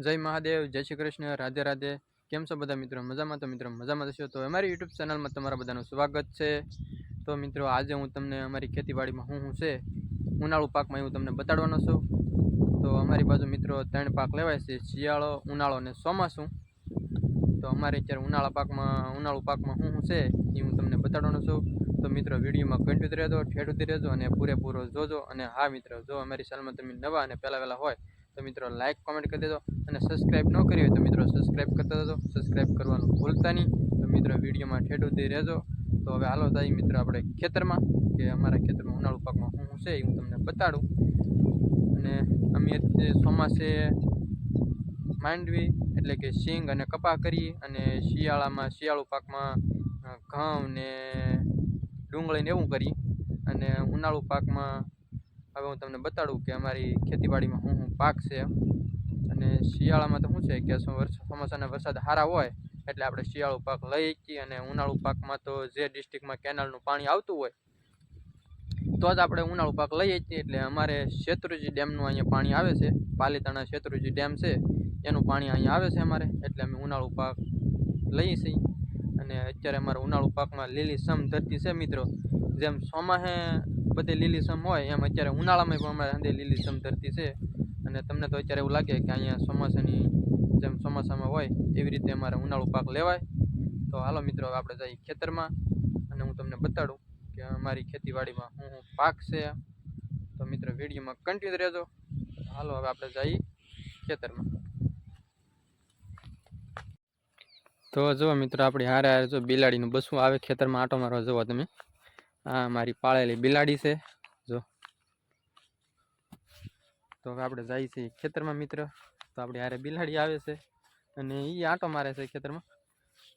જય મહાદેવ, જય શ્રી કૃષ્ણ, રાધે રાધે. કેમ છો બધા મિત્રો? મજામાં તો મિત્રો, મજામાં થશો તો અમારી યુટ્યુબ ચેનલમાં તમારા બધાનું સ્વાગત છે. તો મિત્રો, આજે હું તમને અમારી ખેતીવાડીમાં શું શું છે, ઉનાળુ પાકમાં હું તમને બતાડવાનો છું. તો અમારી બાજુ મિત્રો ત્રણ પાક લેવાય છે, શિયાળો, ઉનાળો અને ચોમાસું. તો અમારે અત્યારે ઉનાળા પાકમાં, ઉનાળુ પાકમાં શું શું છે, એ હું તમને બતાડવાનો છું. તો મિત્રો, વિડીયોમાં કન્ટિન્યુ રહેજો ઠેઠ ઉતરી રહેજો અને પૂરેપૂરો જોજો. અને હા મિત્રો, જો અમારી ચેનલમાં તમે નવા અને પહેલાં વહેલા હોય તો મિત્રો લાઇક કોમેન્ટ કરી દેજો અને સબસ્ક્રાઇબ ન કરી હોય તો મિત્રો સબસ્ક્રાઇબ કરતા જજો સબસ્ક્રાઇબ કરવાનું ભૂલતા નહીં. તો મિત્રો વિડીયોમાં ઠેઠુંથી રહેજો. તો હવે હાલો થાય મિત્રો આપણે ખેતરમાં, કે અમારા ખેતરમાં ઉનાળુ પાકમાં શું છે એ હું તમને બતાડું. અને અમે ચોમાસે માંડવી, એટલે કે સિંગ અને કપા કરી અને શિયાળામાં, શિયાળુ પાકમાં ઘઉં ને ડુંગળીને એવું કરી. અને ઉનાળુ પાકમાં હવે હું તમને બતાડું કે અમારી ખેતીવાડીમાં શું શું પાક છે. અને શિયાળામાં તો શું છે કે ચોમાસાના વરસાદ સારા હોય, એટલે આપણે શિયાળુ પાક લઈ શકીએ અને ઉનાળુ પાકમાં તો જે ડિસ્ટ્રિક્ટમાં કેનાલનું પાણી આવતું હોય, તો જ આપણે ઉનાળુ પાક લઈએ છીએ એટલે અમારે શેત્રુજી ડેમનું અહીંયા પાણી આવે છે, પાલીતાણા શેત્રુજી ડેમ છે, એનું પાણી અહીંયા આવે છે અમારે, એટલે અમે ઉનાળુ પાક લઈએ છીએ અને અત્યારે અમારે ઉનાળુ પાકમાં લીલી સમ ધરતી છે મિત્રો, જેમ ચોમાસે બધી લીલીસમ હોય, એમ અત્યારે ઉનાળામાં પણ અમારે અંદર લીલીસમ ધરતી છે. અને તમને તો અત્યારે એવું લાગે કે અહીંયા ચોમાસાની જેમ ચોમાસામાં હોય, એવી રીતે અમારે ઉનાળુ પાક લેવાય. તો હાલો મિત્રો આપણે જઈએ ખેતરમાં. અને હું તમને બતાડું કે અમારી ખેતીવાડીમાં શું શું પાક છે. તો મિત્રો, વિડીયોમાં કન્ટિન્યુ રહેજો. હાલો, હવે આપણે જઈએ ખેતરમાં. તો જુઓ મિત્રો, આપણી હારે હારે જો બિલાડીનું બસું આવે ખેતરમાં, આટો મારવા જુઓ તમે. આ મારી પાળેલી બિલાડી છે, જો. તો હવે આપણે જઈએ છીએ ખેતરમાં, મિત્ર. તો આપણી હારે બિલાડી આવે છે અને એ આંટો મારે છે ખેતરમાં.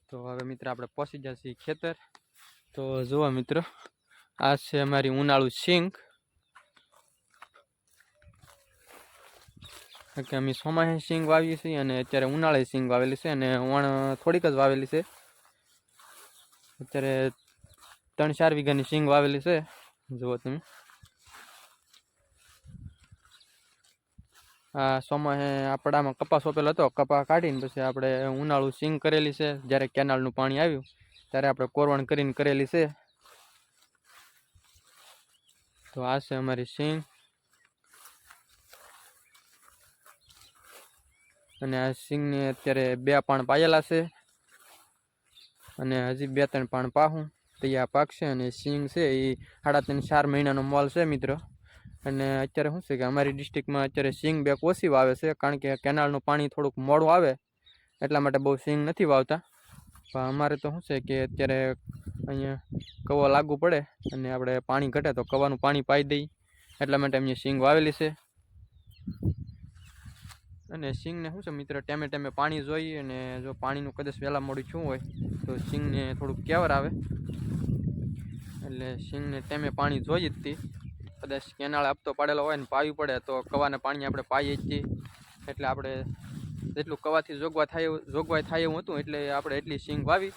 તો હવે, મિત્ર, આપણે પહોંચી જાય છીએ ખેતર. તો જુઓ, મિત્રો, આ છે અમારી ઉનાળુ સિંક કે અમે સોમાહે સિંગ વાવીએ છીએ અને અત્યારે ઉનાળે સિંગ વાવેલી છે અને વણ થોડીક જ વાવેલી છે. અત્યારે ત્રણ ચાર વીઘાની સિંગ વાવેલી છે. જુઓ તમે. આ સોમાહે આપણામાં કપાસ સોંપેલો હતો. કપા કાઢીને પછી આપણે ઉનાળુ સિંગ કરેલી છે. જ્યારે કેનાલનું પાણી આવ્યું, ત્યારે આપણે કોરવણ કરીને કરેલી છે. તો આ છે અમારી સિંગ. અને આ સિંગને અત્યારે બે પાણ પાયેલા છે. અને હજી બે ત્રણ પાણ પાહું. તૈયાર પાકશે અને સિંગ છે, એ સાડા ત્રણ ચાર મહિનાનો મોલ છે મિત્રો. અને અત્યારે શું છે કે અમારી ડિસ્ટ્રિક્ટમાં અત્યારે સિંગ બેક ઓછી વાવે છે, કારણ કે કેનાલનું પાણી થોડુંક મોડું આવે, એટલા માટે બહુ સિંગ નથી વાવતા. પણ અમારે તો શું છે કે અત્યારે અહીંયા કવા લાગુ પડે અને આપણે પાણી ઘટે તો કવાનું પાણી પાઈ દઈ એટલા માટે અમે સિંગ વાવેલી છે. અને સિંગને શું છે મિત્ર ટાઈમે ટાઈમે પાણી જોઈએ અને જો પાણીનું કદાચ વહેલા મોડું છું હોય, તો સિંગને થોડુંક કેવર આવે. એટલે સિંગને ટાઈમે પાણી જોઈએ જ તે. કદાચ કેનાળ આપતો પાડેલો હોય ને પાવી પડે, તો કવાને પાણી આપણે પાઈએ જ તી. એટલે આપણે જેટલું કવાથી જોગવા થાય જોગવાઈ થાય એવું હતું, એટલે આપણે એટલી સિંગ વાવી.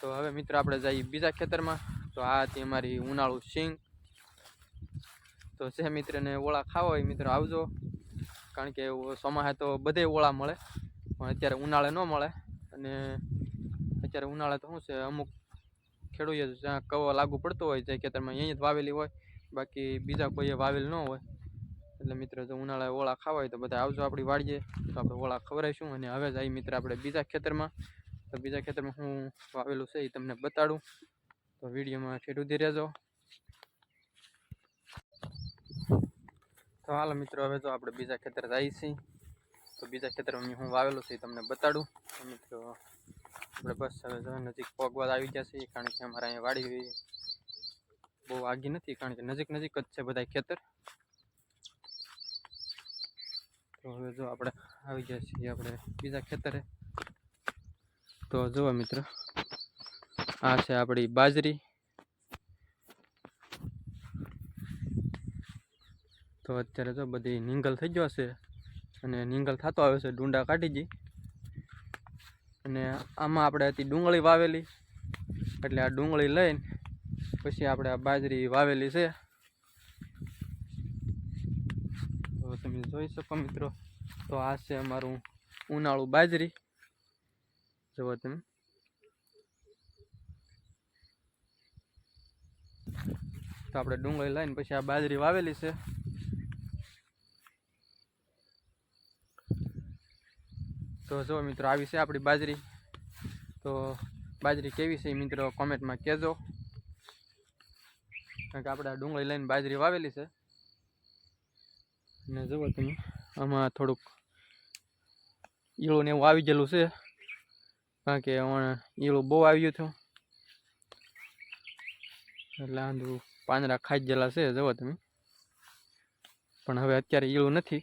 તો હવે મિત્ર, આપણે જઈએ બીજા ખેતરમાં. તો આ હતી અમારી ઉનાળુ સિંગ તો જે મિત્રને ઓળા ખાવા હોય મિત્ર આવજો. કારણ કે ચોમાસે તો બધે ઓળા મળે, પણ અત્યારે ઉનાળે ન મળે. અને અત્યારે ઉનાળે તો શું છે, અમુક ખેડૂએ જ્યાં કવો લાગુ પડતો હોય, જે ખેતરમાં અહીંયા જ વાવેલી હોય, બાકી બીજા કોઈએ વાવેલ ન હોય. એટલે મિત્ર જો ઉનાળે ઓળા ખાવા હોય તો બધા આવજો આપણી વાડીએ, તો આપણે ઓળા ખવડાવીશું. અને હવે જઈ મિત્ર આપણે બીજા ખેતરમાં, તો બીજા ખેતરમાં હું વાવેલું છે એ તમને બતાડું. તો વિડીયોમાં ઠેઠ ઉધી રહેજો. તો હાલો મિત્રો, હવે જો આપણે બીજા ખેતર જઈએ છીએ તો બીજા ખેતરમાં હું વાવેલું છે એ તમને બતાડું. તો મિત્રો, આપણે બસ હવે જો નજીક પગવાદ આવી ગયા છે, કારણ કે અમારે અહીંયા વાડી બહુ આગી નથી, કારણ કે નજીક નજીક જ છે બધા ખેતર. તો હવે જો આપણે આવી ગયા છીએ આપણે બીજા ખેતરે. તો જુઓ મિત્રો, આ છે આપણી બાજરી. તો અત્યારે તો બધી નિંગલ થઈ ગયો છે અને નિંગલ થતો આવે છે, ડુંડા કાઢી જઈ અને આમાં આપણે હતી ડુંગળી વાવેલી. એટલે આ ડુંગળી લઈને પછી આપણે આ બાજરી વાવેલી છે. તો તમે જોઈ શકો મિત્રો, તો આ છે અમારું ઉનાળું બાજરી. જુઓ તમે. તો આપણે ડુંગળી લઈને પછી આ બાજરી વાવેલી છે. તો જો મિત્રો, આવી છે આપણી બાજરી. તો બાજરી કેવી છે મિત્રો કોમેન્ટમાં કહેજો. કારણ કે આપણે ડુંગળી લઈને બાજરી વાવેલી છે. અને જુઓ તમે, આમાં થોડુંક ઈળું ને એવું આવી ગયેલું છે. કારણ કે ઈળું બહુ આવ્યું હતું. એટલે આંધળું પાંદડા ખાઈ ગયેલા છે, જુઓ તમે. પણ હવે અત્યારે ઈળું નથી.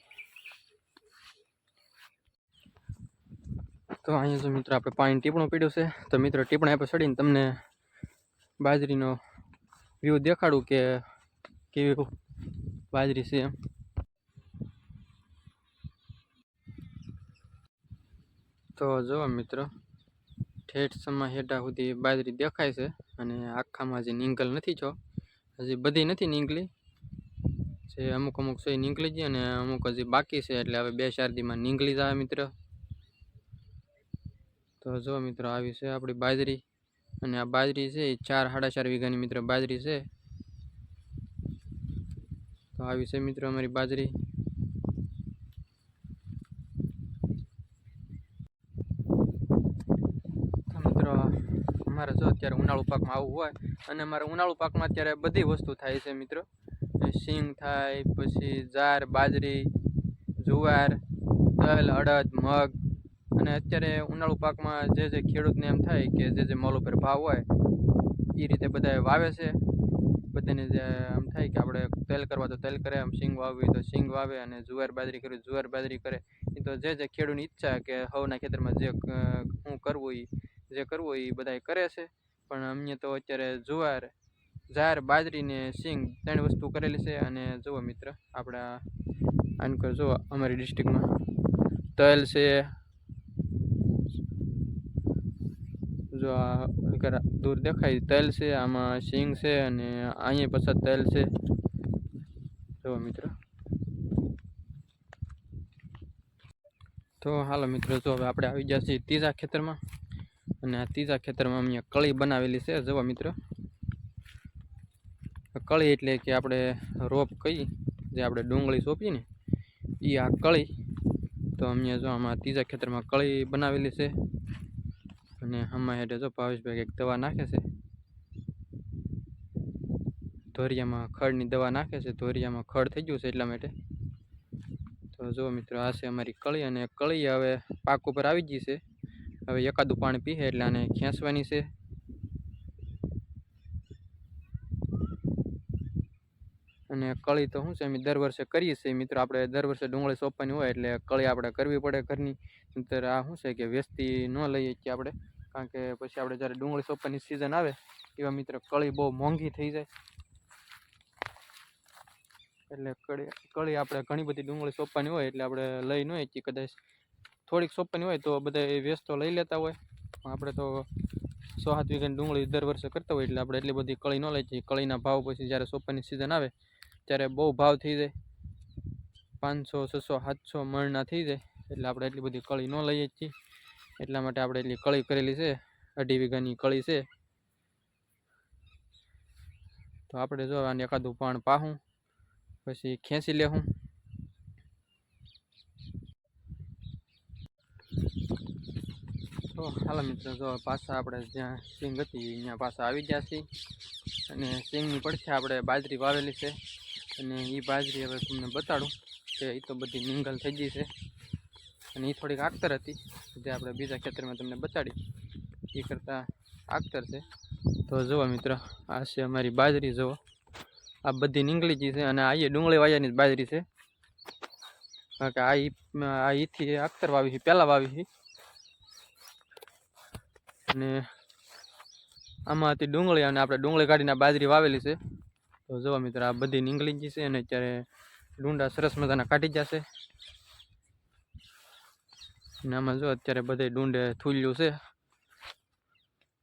તો અહીંયા જો મિત્રો આપણે પાણી ટીપણું પીડ્યું છે. તો મિત્રો ટીપણા આપણે ચડીને તમને બાજરીનો વ્યૂ દેખાડું કે કેવી બાજરી છે એમ. તો જો મિત્રો, ઠેઠ સમા હેઠા સુધી બાજરી દેખાય છે અને આખામાં હજી નીંગલ નથી જો. હજી બધી નથી નીંગલી. જે અમુક અમુક એ નીકળી ગઈ અને અમુક હજી બાકી છે એટલે હવે બે ચાર દીમાં નીંગળી જાય મિત્ર. તો જો મિત્રો આવી છે આપણી બાજરી. અને આ બાજરી છે એ ચાર સાડા ચાર વીઘાની મિત્ર બાજરી છે. તો આવી છે મિત્રો અમારી બાજરી. મિત્રો અમારે જો અત્યારે ઉનાળુ પાકમાં આવું હોય અને અમારે ઉનાળુ પાકમાં અત્યારે બધી વસ્તુ થાય છે મિત્રો. સિંગ થાય, પછી જાર, બાજરી, જુવાર, તલ, અડદ, મગ અને અત્યારે ઉનાળુ પાકમાં જે જે ખેડૂતને એમ થાય કે જે જે મોલ ઉપર ભાવ હોય એ રીતે બધા વાવે છે. બધાને જે એમ થાય કે આપણે તેલ કરવા તો તેલ કરે, આમ સિંગ વાવવી તો સિંગ વાવે અને જુવાર બાજરી કરવી જુવાર બાજરી કરે. એ તો જે જે ખેડૂતની ઈચ્છા કે હવના ખેતરમાં જે હું કરવું એ જે કરવું એ બધા કરે છે. પણ અમને તો અત્યારે જુવાર, જાર, બાજરી ને સિંગ ત્રણ વસ્તુ કરેલી છે અને જુઓ મિત્ર, આપણા આનકર જુઓ અમારી ડિસ્ટ્રિક્ટમાં તલ છે જો આ દૂર દેખાય, તેલ છે, આમાં સિંગ છે અને અહીંયા પાછા તેલ છે. જો મિત્ર. તો હાલો મિત્રો, જો હવે આપણે આવી ગયા છીએ ત્રીજા ખેતરમાં. અને આ ત્રીજા ખેતરમાં અમે કળી બનાવેલી છે. જુઓ મિત્રો. કળી એટલે કે આપણે રોપ કહી જે આપણે ડુંગળી સોંપીએ ને એ આ કળી. તો અમે જો આમાં ત્રીજા ખેતરમાં કળી બનાવેલી છે. અને આમાં હેઠે જો ભાવેશભાઈ એક દવા નાખે છે. ધોરિયામાં ખડની દવા નાખે છે. ધોરિયામાં ખડ થઈ ગયું છે એટલા માટે. તો જો મિત્રો, આ છે અમારી કળી અને કળી હવે પાક ઉપર આવી ગઈ છે. હવે એકાદું પાણી પીએ એટલે આને ખેંચવાની છે. અને કળી તો શું છે, અમે દર વર્ષે કરીએ છીએ. મિત્રો, આપણે દર વર્ષે ડુંગળી સોંપવાની હોય એટલે કળી આપણે કરવી પડે ઘરની. નહીંતર આ શું છે કે વ્યસ્તી ન લઈએ કે આપણે. કારણ કે પછી આપણે જ્યારે ડુંગળી સોંપવાની સિઝન આવે, એવા મિત્ર કળી બહુ મોંઘી થઈ જાય. એટલે કળી કળી આપણે ઘણી બધી ડુંગળી સોંપવાની હોય એટલે આપણે લઈ ન હોય કે કદાચ. થોડીક સોંપવાની હોય તો બધા વ્યસ્તો લઈ લેતા હોય. આપણે તો સો સાત વીઘાની ડુંગળી દર વર્ષે કરતા હોય એટલે આપણે એટલી બધી કળી ન લઈ જઈએ કળીના ભાવ પછી જ્યારે સોંપવાની સિઝન આવે ત્યારે બહુ ભાવ થઈ જાય. પાંચસો, છસો, સાતસો મણના થઈ જાય. એટલે આપણે એટલી બધી કળી ન લઈએ છીએ. એટલા માટે આપણે એટલી કળી કરેલી છે. અઢી વીઘાની કળી છે. તો આપણે જો આને એકાદું પાણ પાહું. પછી ખેંચી લેવું તો હાલો મિત્રો, જો પાછા આપણે જ્યાં સિંગ હતી, ત્યાં પાછા આવી ગયા છીએ. અને સિંગની પડખે આપણે બાજરી વાવેલી છે. અને એ બાજરી હવે તમને બતાડું કે એ તો બધી નિંગલ થઈ ગઈ છે. અને એ થોડીક આખતર હતી, જે આપણે બીજા ખેતરમાં તમને બતાડી. એ કરતાં આખતર છે. તો જુઓ મિત્ર, આ છે અમારી બાજરી, જુઓ. આ બધી નીંગળી ગઈ છે અને આ એ ડુંગળી વાયાની જ બાજરી છે. કારણ કે આ આ ઈથી આગતર વાવી છે પહેલાં વાવી છે અને આમાંથી ડુંગળી અને આપણે ડુંગળી કાઢીને બાજરી વાવેલી છે. તો જોવા મિત્રો, આ બધી નીકળી જશે અને અત્યારે ડુંડા સરસ મજાના કાઢી જશે. આમાં જો અત્યારે બધે ડુંડે થૂલ્યું છે.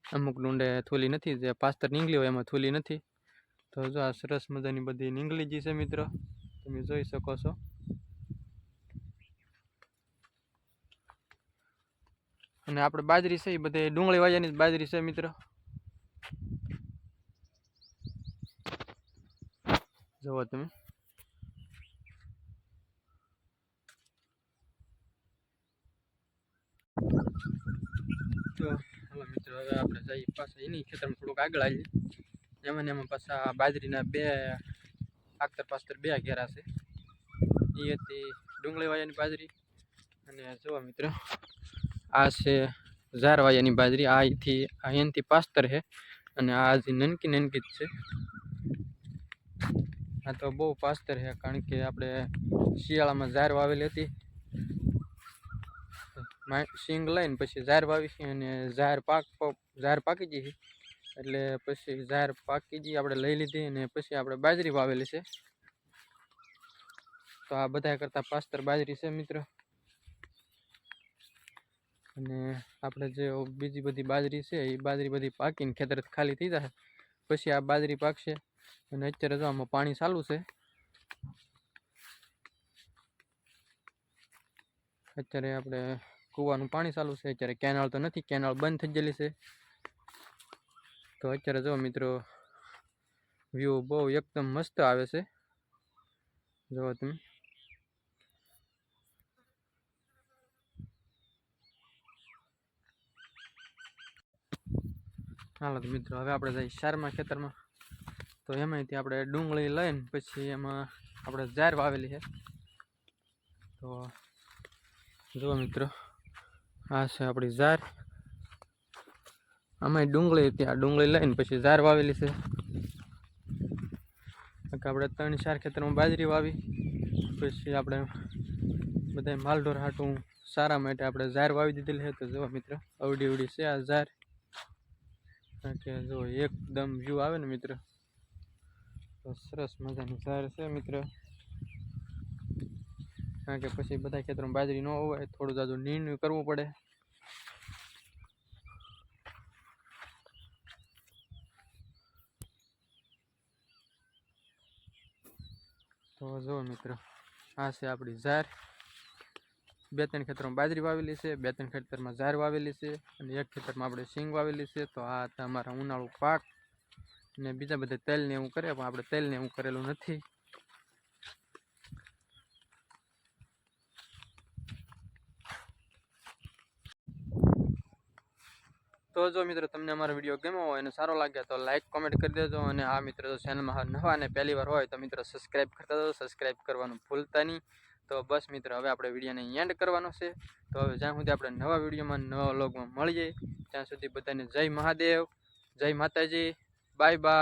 અમુક ડુંડે થૂલી નથી, જે પાસ્તર નીકળી હોય એમાં થૂલી નથી. તો જો આ સરસ મજાની બધી નીકળી જશે મિત્ર, તમે જોઈ શકો છો. અને આપણે બાજરી છે એ બધે ડુંગળી વાજાની જ બાજરી છે મિત્રો. જુઓ તમે. તો હાલો મિત્રો, હવે આપણે જઈએ પાછા. એની ખેતરમાં થોડુંક આગળ આવીએ. એમાં એમાં પાછા બાજરીના બે આખતર પાસ્તર બે ઘેરા છે. એ હતી ડુંગળી વાયાની બાજરી અને જુઓ મિત્રો, આ છે ઝાર વાયાની બાજરી. આ અહીંથી પાસ્તર છે અને આ હજી નનકી નનકી જ છે. આ તો બહુ પાસ્તર છે, કારણ કે આપણે શિયાળામાં ઝાર વાવેલી હતી. મા- સિંગ લઈને પછી ઝાર વાવી છે અને ઝાર પાક પ- ઝાર પાકી ગઈ છે એટલે પછી ઝાર પાકી ગઈ આપણે લઈ લીધી અને પછી આપણે બાજરી વાવેલી છે. તો આ બધા કરતાં પાસ્તર બાજરી છે, મિત્ર. અને આપણે જે બીજી બધી બાજરી છે, એ બાજરી બધી પાકીને ખેતર ખાલી થઈ જશે. પછી આ બાજરી પાકશે. અને અત્યારે જો આમાં પાણી ચાલુ છે. અત્યારે આપણે કૂવાનું પાણી ચાલુ છે. અત્યારે કેનાલ તો નથી, કેનાલ બંધ થઈ ગયેલી છે. તો અત્યારે જો મિત્રો વ્યૂ બહુ એકદમ મસ્ત આવે છે. જુઓ તમે. હાલો તો મિત્રો, હવે આપણે જઈએ શારમાં, ખેતરમાં. તો એમાંથી આપણે ડુંગળી લઈને પછી એમાં આપણે ઝાર વાવેલી છે. તો જુઓ મિત્રો, આ છે આપણી ઝાર આમાં ડુંગળી હતી, આ ડુંગળી લઈને પછી ઝાર વાવેલી છે. આપણે ત્રણ ચાર ખેતરમાં બાજરી વાવી, પછી આપણે બધા માલઢોર હાટું સારા માટે આપણે ઝાર વાવી દીધેલી છે. તો જુઓ મિત્રો, અવડી અવડી છે આ ઝાર કે જો એકદમ વ્યૂ આવે ને મિત્ર. તો સરસ મજાની ઝાર છે મિત્ર. કારણ કે પછી બધા ખેતરમાં બાજરી ન હોય થોડું જાજુ નીણ કરવું પડે. તો જો મિત્રો, આ છે આપણી ઝાર બે ત્રણ ખેતરમાં બાજરી વાવેલી છે, બે ત્રણ ખેતરમાં ઝાર વાવેલી છે, અને એક ખેતરમાં આપણે સિંગ વાવેલી છે. તો આ હતા અમારા ઉનાળુ પાક. અને બીજા બધા તેલને એવું કરે, પણ આપણે તેલને એવું કરેલું નથી. તો જો મિત્રો, તમને અમારો વીડિયો ગમ્યો હોય અને સારો લાગે તો લાઇક કોમેન્ટ કરી દેજો અને આ મિત્રો જો ચેનલમાં નવા અને પહેલી વાર હોય તો મિત્રો સબસ્ક્રાઈબ કરતા દો સબસ્ક્રાઈબ કરવાનું ભૂલતા નહીં. તો બસ મિત્રો, હવે આપણે વિડીયોને એન્ડ કરવાનો છે. તો હવે જ્યાં સુધી આપણે નવા વિડીયોમાં નવા વ્લોગમાં મળીએ, ત્યાં સુધી બધાને જય મહાદેવ, જય માતાજી. Bye bye.